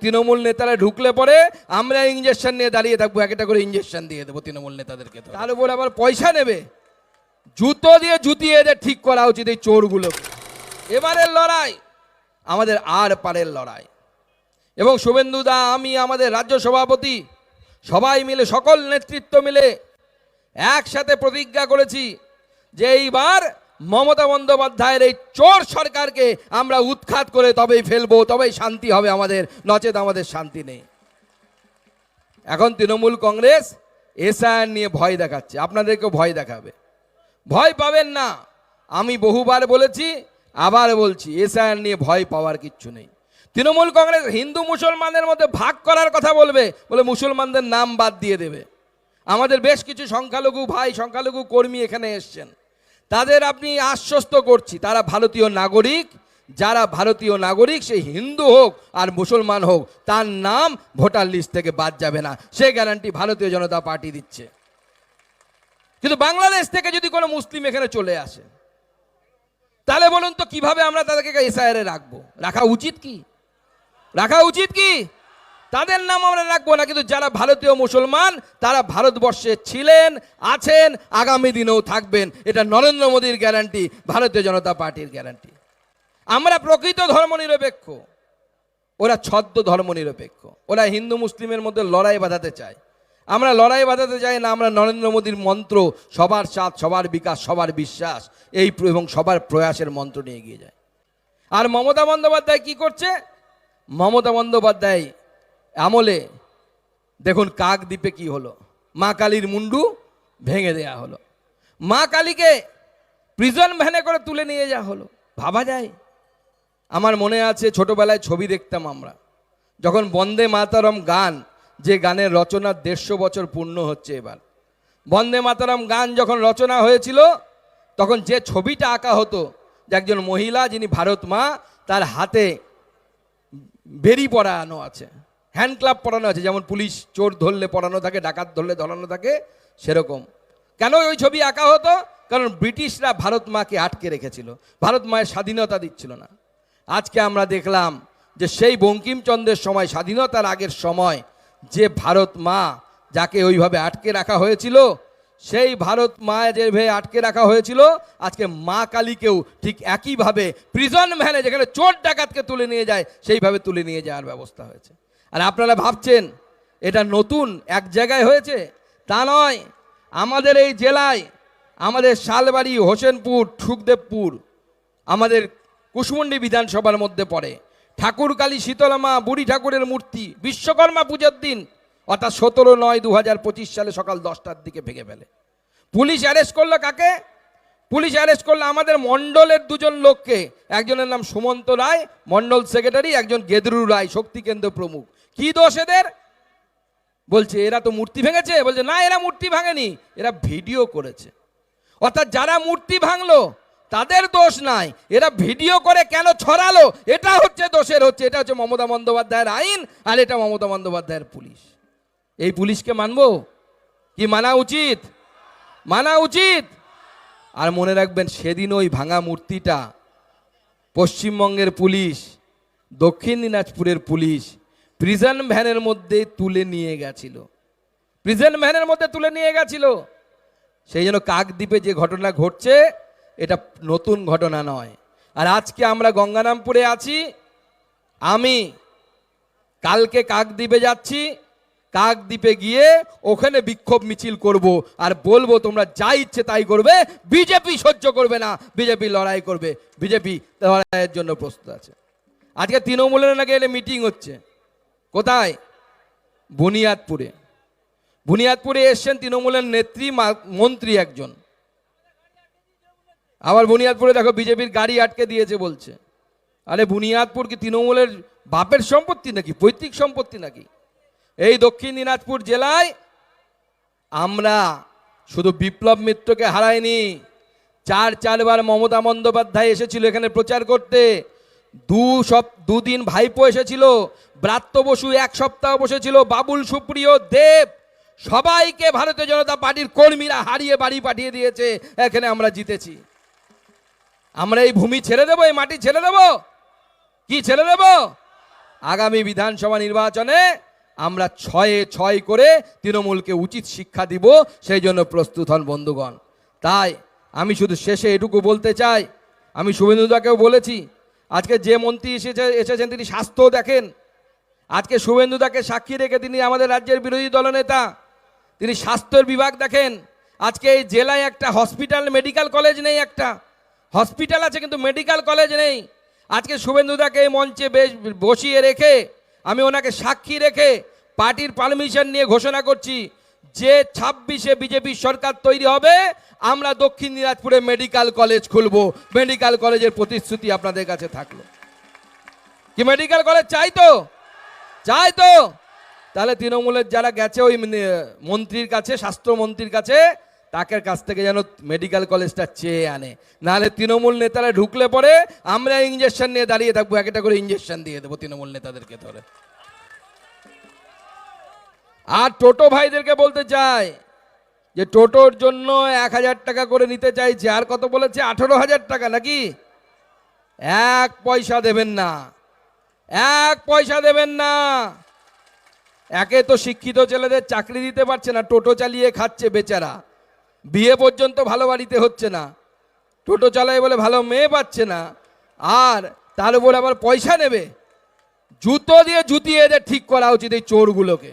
তৃণমূল নেতারা ঢুকলে পরে আমরা ইঞ্জেকশন নিয়ে দাঁড়িয়ে থাকব একটা করে ইঞ্জেকশন দিয়ে দেবো তৃণমূল নেতাদেরকে তার উপর আবার পয়সা নেবে। জুতো দিয়ে জুতিয়ে এদের ঠিক করা উচিত এই চোরগুলোকে। এবারের লড়াই আমাদের আর পারের লড়াই। এবং শুভেন্দু দা আমি আমাদের রাজ্য সভাপতি সবাই মিলে সকল নেতৃত্ব মিলে একসাথে প্রতিজ্ঞা করেছি যে এইবার মমতা বন্দ্যোপাধ্যায়ের এই চোর সরকারকে আমরা উৎখাত করে তবেই ফেলব, তবেই শান্তি হবে আমাদের। নচেত আমাদের শান্তি নেই। এখন তৃণমূল কংগ্রেস এসআইআর নিয়ে ভয় দেখাচ্ছে। আপনাদেরকেও ভয় দেখাবে। ভয় পাবেন না। আমি বহুবার বলেছি, আবার বলছি, এসআইআর নিয়ে ভয় পাওয়ার কিচ্ছু নেই। তৃণমূল কংগ্রেস হিন্দু মুসলমানের মধ্যে ভাগ করার কথা বলবে, বলে মুসলমানদের নাম বাদ দিয়ে দেবে। আমাদের বেশ কিছু সংখ্যালঘু ভাই, সংখ্যালঘু কর্মী এখানে এসছেন। তাদের আপনি আশ্বস্ত করছি, তারা ভারতীয় নাগরিক, যারা ভারতীয় নাগরিক, সে হিন্দু হোক আর মুসলমান হোক, তার নাম ভোটার লিস্ট থেকে বাদ যাবে না। সে গ্যারান্টি ভারতীয় জনতা পার্টি দিচ্ছে। কিন্তু বাংলাদেশ থেকে যদি কোনো মুসলিম এখানে চলে আসে, তাহলে বলুন তো কীভাবে আমরা তাদেরকে এসআইআরে রাখব? রাখা উচিত কি? রাখা উচিত কি? তাদের নাম আমরা রাখব না, কিন্তু যারা ভারতীয় মুসলমান, তারা ভারতবর্ষে ছিলেন, আছেন, আগামী দিনেও থাকবেন। এটা নরেন্দ্র মোদীর গ্যারান্টি, ভারতীয় জনতা পার্টির গ্যারান্টি। আমরা প্রকৃত ধর্মনিরপেক্ষ। ওরা ছদ্ম ধর্মনিরপেক্ষ। ওরা হিন্দু মুসলিমের মধ্যে লড়াই বাঁধাতে চায়। আমরা লড়াই বাঁধাতে চাই না, আমরা নরেন্দ্র মোদীর মন্ত্র, সবার সাথ, সবার বিকাশ, সবার বিশ্বাস, এই এবং সবার প্রয়াসের মন্ত্র নিয়ে এগিয়ে যায়। আর মমতা বন্দ্যোপাধ্যায় কি করছে? মমতা বন্দ্যোপাধ্যায় আমলে দেখুন কাক দ্বীপে কি হলো? মা কালীর মুন্ডু ভেঙে দেয়া হলো। মা কালীকে প্রিজন ভ্যানে করে তুলে নিয়ে যাওয়া হলো। ভাবা যায়? আমার মনে আছে ছোটবেলায় ছবি দেখতাম আমরা। যখন বন্দে মাতারম গান, যে গানের রচনা দেড়শো বছর পূর্ণ হচ্ছে এবার। বন্দে মাতারম গান যখন রচনা হয়েছিল, তখন যে ছবিটা আঁকা হতো, যে একজন মহিলা যিনি ভারত মা, তার হাতে বেরি পড়ানো আছে। হ্যান্ড ক্লাব পরানো আছে, যেমন পুলিশ চোর ধরলে পড়ানো থাকে, ডাকাত ধরলে ধরানো থাকে, সেরকম। কেন ওই ছবি আঁকা হতো? কারণ ব্রিটিশরা ভারত মাকে আটকে রেখেছিল। ভারত মায়ের স্বাধীনতা দিচ্ছিল না। আজকে আমরা দেখলাম যে সেই বঙ্কিমচন্দ্রের সময়, স্বাধীনতার আগের সময়, যে ভারত মা যাকে ওইভাবে আটকে রাখা হয়েছিল, সেই ভারত মা যেভাবে আটকে রাখা হয়েছিল, আজকে মা কালীকেও ঠিক একইভাবে প্রিজন ভ্যানে যেখানে চোর ডাকাতকে তুলে নিয়ে যায়, সেইভাবে তুলে নিয়ে যাওয়ার ব্যবস্থা হয়েছে। আর আপনারা ভাবছেন, এটা নতুন, এক জায়গায় হয়েছে? তা নয়। আমাদের এই জেলায়, আমাদের শালবাড়ি, হোসেনপুর ঠুকদেবপুর আমাদের কুশমুন্ডি বিধানসভার মধ্যে পড়ে। ঠাকুরকালী শীতলামা, বুড়ি ঠাকুরের মূর্তি, বিশ্বকর্মা পুজোর দিন, অর্থাৎ সতেরো নয় দু সালে সকাল দশটার দিকে ভেঙে ফেলে। পুলিশ অ্যারেস্ট করল কাকে? পুলিশ অ্যারেস্ট করল আমাদের মণ্ডলের দুজন লোককে। একজনের নাম সুমন্ত রায়, মণ্ডল সেক্রেটারি, একজন গেদরু রায়, শক্তি কেন্দ্র প্রমুখ। কি দোষ এদের? বলছে, এরা তো মূর্তি ভেঙেছে। বলছে, না, এরা মূর্তি ভাঙেনি, এরা ভিডিও করেছে। অর্থাৎ যারা মূর্তি ভাঙলো, তাদের দোষ নাই। এরা ভিডিও করে কেন ছড়ালো? এটা হচ্ছে দোষের, হচ্ছে, এটা হচ্ছে মমতা বন্দ্যোপাধ্যায়ের আইন আর এটা মমতা বন্দ্যোপাধ্যায়ের পুলিশ। এই পুলিশকে মানবো? কি মানা উচিত? মানা উচিত? আর মনে রাখবেন, সেদিন ওই ভাঙা মূর্তিটা পশ্চিমবঙ্গের পুলিশ, দক্ষিণ দিনাজপুরের পুলিশ প্রিজন ভ্যানের মধ্যে তুলে নিয়ে গেছিল। প্রিজন ভ্যানের মধ্যে তুলে নিয়ে গেছিল। সেই জন্য কাকদ্বীপে যে ঘটনা ঘটছে, এটা নতুন ঘটনা নয়। আর আজকে আমরা গঙ্গারামপুরে আছি। আমি কালকে কাকদ্বীপে যাচ্ছি। কাকদ্বীপে গিয়ে ওখানে বিক্ষোভ মিছিল করব আর বলব, তোমরা যা ইচ্ছে তাই করবে। বিজেপি সহ্য করবে না। বিজেপি লড়াই করবে। বিজেপি লড়াইয়ের জন্য প্রস্তুত আছে। আজকে তৃণমূলের নাকি এলে মিটিং হচ্ছে। কোথায়? বুনিয়াদপুরে। বুনিয়াদপুরে এসছেন তৃণমূলের নেত্রী মন্ত্রী একজন। আবার বুনিয়াদপুরে দেখো বিজেপির গাড়ি আটকে দিয়েছে বলছে। আরে বুনিয়াদপুর কি তৃণমূলের বাপের সম্পত্তি নাকি? পৈতৃক সম্পত্তি নাকি? এই দক্ষিণ দিনাজপুর জেলায় আমরা শুধু বিপ্লব মিত্রকে হারাইনি, চার চারবার মমতা বন্দ্যোপাধ্যায় এসেছিল এখানে প্রচার করতে। দু সপ, দুদিন ভাইপো এসেছিল, ব্রাত্য বসু এক সপ্তাহ বসেছিল, বাবুল, সুপ্রিয়, দেব, সবাইকে ভারতীয় জনতা পার্টির কর্মীরা হারিয়ে বাড়ি পাঠিয়ে দিয়েছে, এখানে আমরা জিতেছি। আমরা এই ভূমি ছেড়ে দেবো, এই মাটি ছেড়ে দেবো? কি ছেড়ে দেবো? আগামী বিধানসভা নির্বাচনে আমরা ছয়ে ছয় করে তৃণমূলকে উচিত শিক্ষা দিব, সেই জন্য প্রস্তুত হন বন্ধুগণ। তাই আমি শুধু শেষে এটুকু বলতে চাই, আমি শুভেন্দুদাকেও বলেছি আজকে যে মন্ত্রী এসেছে, এসেছেন তিনি স্বাস্থ্য দেখেন। আজকে শুভেন্দুদাকে সাক্ষী রেখে তিনি আমাদের রাজ্যের বিরোধী দলনেতা। তিনি স্বাস্থ্যের বিভাগ দেখেন। আজকে এই জেলায় একটা হসপিটাল, মেডিকেল কলেজ নেই একটা। হসপিটাল আছে কিন্তু মেডিকেল কলেজ নেই। আজকে শুভেন্দুদাকে এই মঞ্চে বেশ বসিয়ে রেখে, আমি ওনাকে সাক্ষী রেখে পার্টির পারমিশন নিয়ে ঘোষণা করছি। যে ছাব্বিশে বিজেপি সরকার তৈরি হবে, আমরা দক্ষিণ দিনাজপুরে মেডিকেল কলেজ খুলব। মেডিকেল কলেজের প্রতিশ্রুতি আপনাদের কাছে থাকল। কি মেডিকেল কলেজ চাই তো? চাই তো? তাহলে তৃণমূলের যারা গেছে ওই মানে- মন্ত্রীর কাছে, স্বাস্থ্যমন্ত্রীর কাছে, তাকে কাছ থেকে যেন মেডিকেল কলেজটা চেয়ে আনে। নাহলে তৃণমূল নেতারা ঢুকলে পরে আমরা ইঞ্জেকশন নিয়ে দাঁড়িয়ে থাকব একটা করে ইঞ্জেকশন দিয়ে দেবো তৃণমূল নেতাদেরকে ধরে। আর টোটো ভাইদেরকে বলতে চাই যে টোটোর জন্য এক হাজার টাকা করে নিতে চাইছে। আর কত বলেছে? আঠেরো হাজার টাকা নাকি? এক পয়সা দেবেন না। এক পয়সা দেবেন না। একে তো শিক্ষিত ছেলেদের চাকরি দিতে পারছে না, টোটো চালিয়ে খাচ্ছে বেচারা। বিয়ে পর্যন্ত ভালো বাড়িতে হচ্ছে না। টোটো চালায় বলে ভালো মেয়ে পাচ্ছে না। আর তার উপর আবার পয়সা নেবে। জুতো দিয়ে জুতিয়ে এদের ঠিক করা উচিত এই চোরগুলোকে।